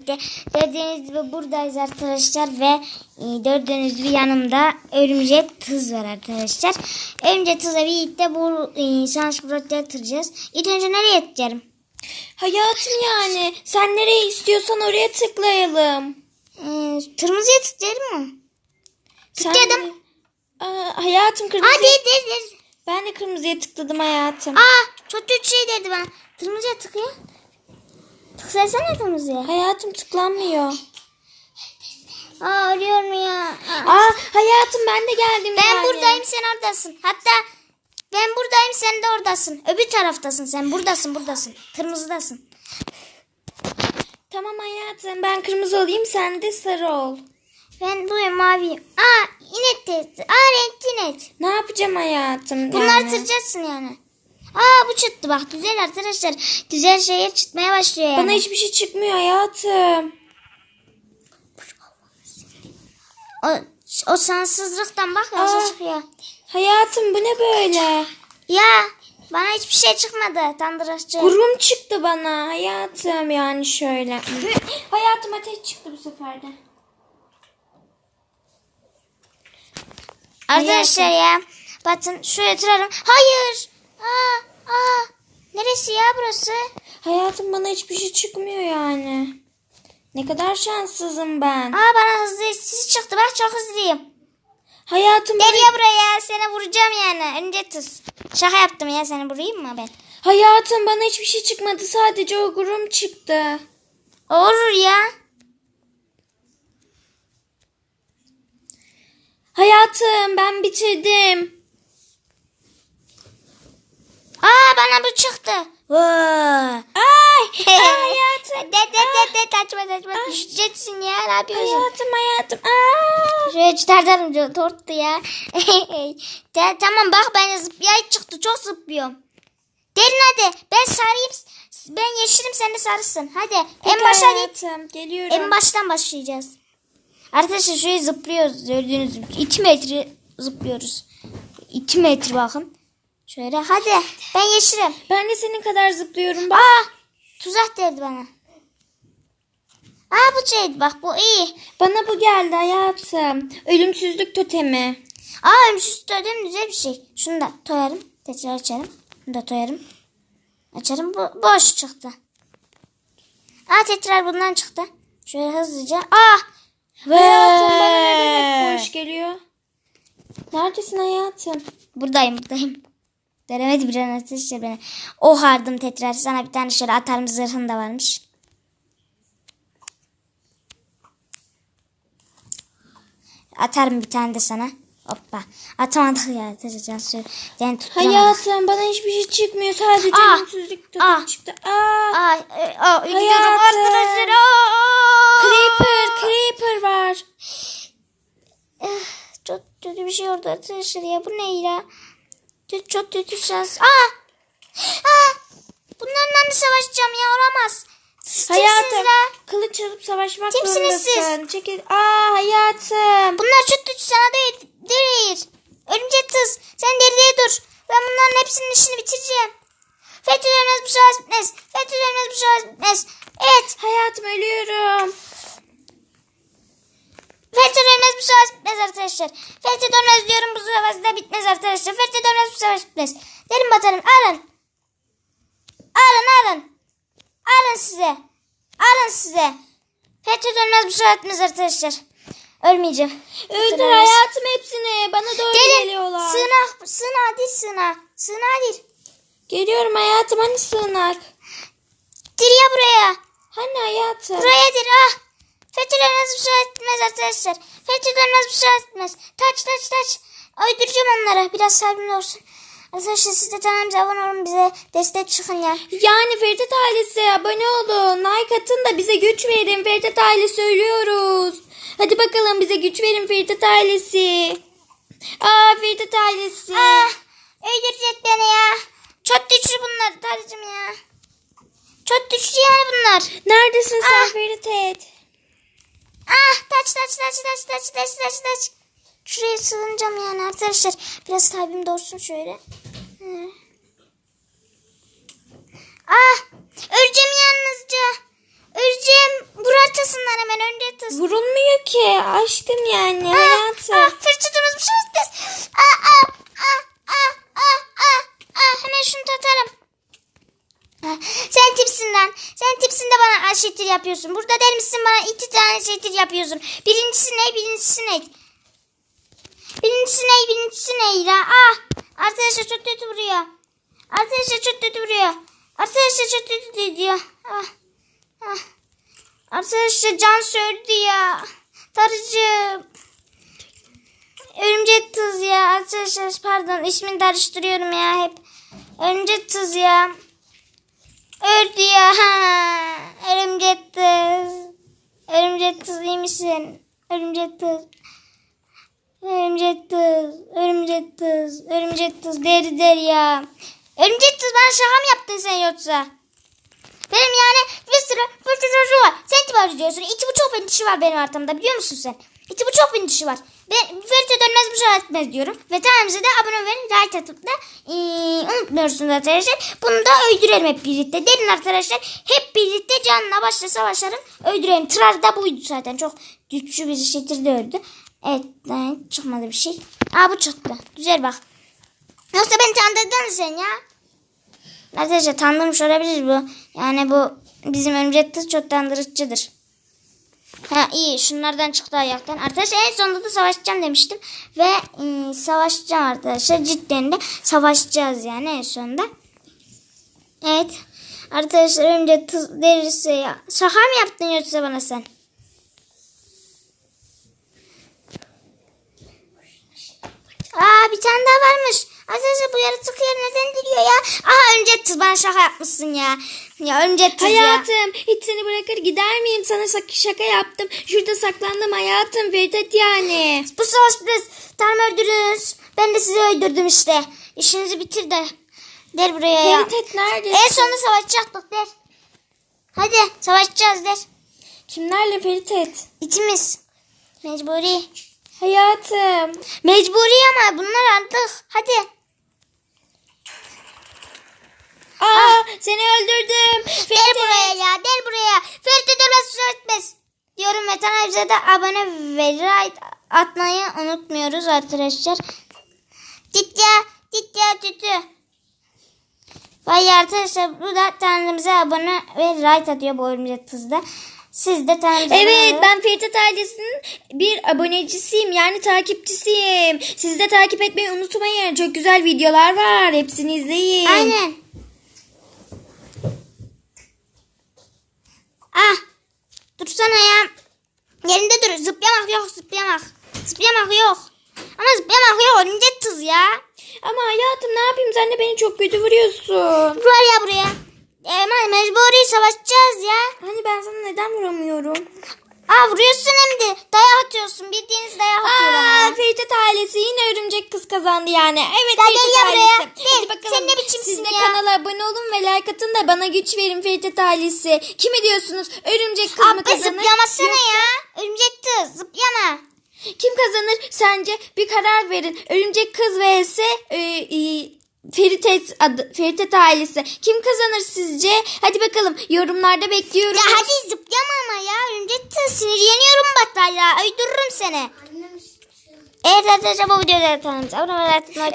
Gördüğünüz gibi buradayız arkadaşlar ve e, gördüğünüz gibi yanımda örümcek kız var arkadaşlar. Örümcek kızla birlikte bu e, Sans Broad'da yatıracağız. İlk önce nereye yatacağım? Hayatım yani. Sen nereye istiyorsan oraya tıklayalım. E, kırmızıya tıklayalım mı? Tıkladım. Aa, hayatım kırmızı. Aa değil değil değil. Ben de kırmızıya tıkladım hayatım. Aa çok kötü şey dedi bana. Kırmızıya tıklıyor. Tıklasana kırmızıya. Hayatım tıklanmıyor. Aa ölüyorum ya. Aa. Aa hayatım ben de geldim Ben yani. buradayım sen oradasın. Hatta ben buradayım sen de oradasın. Öbür taraftasın sen buradasın buradasın. Kırmızıdasın. Tamam hayatım ben kırmızı olayım sen de sarı ol. Ben buyum maviyim. Aa inek de. Aa renkli inek. Ne yapacağım hayatım? Bunları yani? tıracaksın yani. Aa bu çıktı bak güzel arkadaşlar. Güzel şeyler çıkmaya başlıyor yani. Bana hiçbir şey çıkmıyor hayatım. O, o sansızlıktan bak ya Aa. çıkıyor. Hayatım bu ne böyle? Ya bana hiçbir şey çıkmadı tandırışçı. Kurum çıktı bana hayatım yani şöyle. hayatım ateş çıktı bu sefer de. Arkadaşlar ya. Bakın şuraya oturalım. Hayır. Aa, aa. Neresi ya burası? Hayatım bana hiçbir şey çıkmıyor yani. Ne kadar şanssızım ben. Aa bana hızlı siz çıktı. Bak çok hızlıyım. Hayatım Gel ya buraya. Seni vuracağım yani. Önce tuz. Şaka yaptım ya. Seni vurayım mı ben? Hayatım bana hiçbir şey çıkmadı. Sadece o gurum çıktı. Olur ya. Hayatım ben bitirdim. Aa bana bu çıktı. Vay. Ay, ay hayatım. De de de de kaçma kaçma. Düşeceksin ya. Ne yapıyorsun? Hayatım hayatım. Aa. Şuraya çıkartalım tortu ya. De, tamam bak ben zıplayay çıktı. Çok zıplıyorum. Gelin hadi. Ben sarayım. Ben yeşilim sen de sarısın. Hadi. en Peki başa git. hayatım, Geliyorum. En baştan başlayacağız. Arkadaşlar şuraya zıplıyoruz. Gördüğünüz gibi. 2 metre zıplıyoruz. 2 metre bakın. Şöyle hadi. Ben yeşilim. ben de senin kadar zıplıyorum. Bak. Aa tuzak derdi bana. Aa bu şeydi bak bu iyi. Bana bu geldi hayatım. Ölümsüzlük totemi. Aa ölümsüz totem güzel bir şey. Şunu da toyarım. Tekrar açarım. Bunu da toyarım. Açarım. Bu boş çıktı. Aa tekrar bundan çıktı. Şöyle hızlıca. Aa. Hayatım bana neden hep boş geliyor? Neredesin hayatım? Buradayım buradayım. Veremedi bir an işte beni. O hardım tekrar. Sana bir tane şöyle atarım zırhın da varmış. Atarım bir tane de sana. Hoppa. Atamadık ya. Şöyle. Yani. Hayatım bana hiçbir şey çıkmıyor. Sadece Aa, ölümsüzlük totemi aa. çıktı. Aa. Ay, gidiyorum Hayatım. arkadaşlar. Aa! Creeper, creeper var. Eh, Çok kötü bir şey oldu arkadaşlar ya. Bu ne ya? Çok, çok kötü şans. Aa! Aa! Bunlarla da savaşacağım ya olamaz. Siz Hayatım, kılıç alıp savaşmak Kimsiniz siz? zorundasın. Çekil. Aa hayatım. Bunlar çok kötü sana değil. Değil. Örümcek kız. Sen deliye dur. Ben bunların hepsinin işini bitireceğim. Fethedilmez bu savaş bitmez. Fethedilmez bu savaş bitmez. Evet. Hayatım ölüyorum. Fethedilmez bu savaş bitmez arkadaşlar. Fethedilmez diyorum bu savaş da bitmez arkadaşlar. Fethedilmez bu savaş bitmez. Derin batarım alın. Alın alın. Alın size. Alın size. Fethedilmez bu savaş bitmez arkadaşlar. Ölmeyeceğim. Öldür hayatım hepsini. Bana doğru Gelin. geliyorlar. Sığınak. Sığınak değil sığınak. Sığınak değil. Geliyorum hayatım hani sığınak. Dir ya buraya. Hani hayatım. Buraya dir ah. Fethedilmez bu savaş bitmez arkadaşlar. Fethedilmez bu savaş bitmez. Taç taç taç. Öldüreceğim onları. Biraz sabrın olsun. Arkadaşlar siz de kanalımıza abone olun bize destek çıkın ya. Yani Ferdet ailesi abone olun. Like atın da bize güç verin. Ferdet ailesi ölüyoruz. Hadi bakalım bize güç verin Ferdet ailesi. Aa Ferdet ailesi. Ah öldürecek beni ya. Çok güçlü bunlar Tarıcım ya. Çok güçlü yani bunlar. Neredesin sen Ah. Ferdet? Ah taç taç taç taç taç taç taç taç. Şuraya sığınacağım yani arkadaşlar. Biraz kalbim doğsun şöyle. Hı. Ah öleceğim yalnızca. Öleceğim. Burartasından hemen önce tız. Vurulmuyor ki aşkım yani Ah, hayatım. ah, fırçatımız bir şey isteriz. Ah, ah, ah, ah, ah, ah, ah. Hemen şunu tatarım. Sen tipsinden, sen tipsinde bana ah, şetir yapıyorsun. Burada der misin bana iki tane şetir yapıyorsun. Birincisi ne, birincisi ne? Birincisi ne, birincisi ne ya? Ah, arkadaşlar çok kötü vuruyor. Arkadaşlar çok kötü vuruyor. Arkadaşlar çok kötü diyor. Ah, ah. Arkadaşlar can söyledi ya. Tarıcığım. Örümcek kız ya. Arkadaşlar pardon ismini karıştırıyorum ya hep. Örümcek kız ya. Öldü ya. Ha. Örümcek kız. Örümcek kız iyi misin? Örümcek kız. Örümcek kız. Örümcek kız. Örümcek kız deri der ya. Örümcek kız bana şaka mı yaptın sen yoksa? Benim yani bir sürü fırtınacı var. Sen kim arıyorsun? İki buçuk dişi var benim arkamda biliyor musun sen? İki buçuk bin dişi var. Ve Ferit'e dönmez bu şey etmez diyorum. Ve tanemize de abone verin. Like atıp da ee, unutmuyorsunuz arkadaşlar. Bunu da öldürelim hep birlikte. Derin arkadaşlar. Hep birlikte canla başla savaşalım. Öldürelim. Trar da buydu zaten. Çok güçlü bir şekilde öldü. Evet. evet, çıkmadı bir şey. Aa bu çıktı. Güzel bak. Yoksa beni tanıdın sen ya. Arkadaşlar tanımış olabilir bu. Yani bu bizim örümcek kız çok tandırıcıdır. Ha iyi şunlardan çıktı ayaktan. Arkadaşlar en sonunda da savaşacağım demiştim. Ve e, savaşacağım arkadaşlar. Cidden de savaşacağız yani en sonunda. Evet. Arkadaşlar örümcek kız derisi ya. Şaka mı yaptın yoksa bana sen? Aa bir tane daha varmış. Arkadaşlar bu yaratık yer neden giriyor ya? Aha örümcek kız bana şaka yapmışsın ya. Ya örümcek kız ya. Hayatım hiç seni bırakır gider miyim? Sana şaka yaptım. Şurada saklandım hayatım. Vedat yani. Bu savaş biraz tam öldürürüz. Ben de sizi öldürdüm işte. İşinizi bitir de. Der buraya ya. Vedat neredesin? En sonunda savaşacaktık der. Hadi savaşacağız der. Kimlerle Feritet? İkimiz. Mecburi. Hayatım. Mecburi ama bunlar artık. Hadi. Aa seni öldürdüm. Der buraya ya. Der buraya. Ferit Dönmez Söyletmez. Diyorum ve kanalımıza da abone ve like atmayı unutmuyoruz arkadaşlar. Git ya. Git ya tütü. Vay arkadaşlar bu da kanalımıza abone ve like atıyor bu örümcek kızda. Siz de kanalımıza Evet ben Feritet ailesinin bir abonecisiyim yani takipçisiyim. Siz de takip etmeyi unutmayın. Çok güzel videolar var. Hepsini izleyin. Aynen. Ah. Dursana ya. Yerinde dur. Zıplamak yok zıplamak. Zıplamak yok. Ama zıplamak yok. Örümcek kız ya. Ama hayatım ne yapayım sen de beni çok kötü vuruyorsun. Var ya buraya. Ama mecburi savaşacağız ya. Hani ben sana neden vuramıyorum? Aa vuruyorsun hem de. Dayak atıyorsun. Bildiğiniz dayak atıyor Feritet ailesi yine örümcek kız kazandı yani. Evet Gel, buraya. ailesi. Gel. Hadi bakalım. Sen ne biçimsin Siz de ya? kanala abone olun ve like atın da bana güç verin Feritet ailesi. Kimi diyorsunuz? Örümcek kız mı Abi kazanır? zıplamasana Yoksa- ya. Örümcek kız zıplama. Kim kazanır? Sence bir karar verin. Örümcek kız vs e, e, Feritet adı, Feritet ailesi. Kim kazanır sizce? Hadi bakalım yorumlarda bekliyorum. Ya hadi zıplama ama ya. Örümcek kız sinirleniyorum bak ya. Öldürürüm seni. Evet arkadaşlar bu videoda tanımız. Abone olmayı.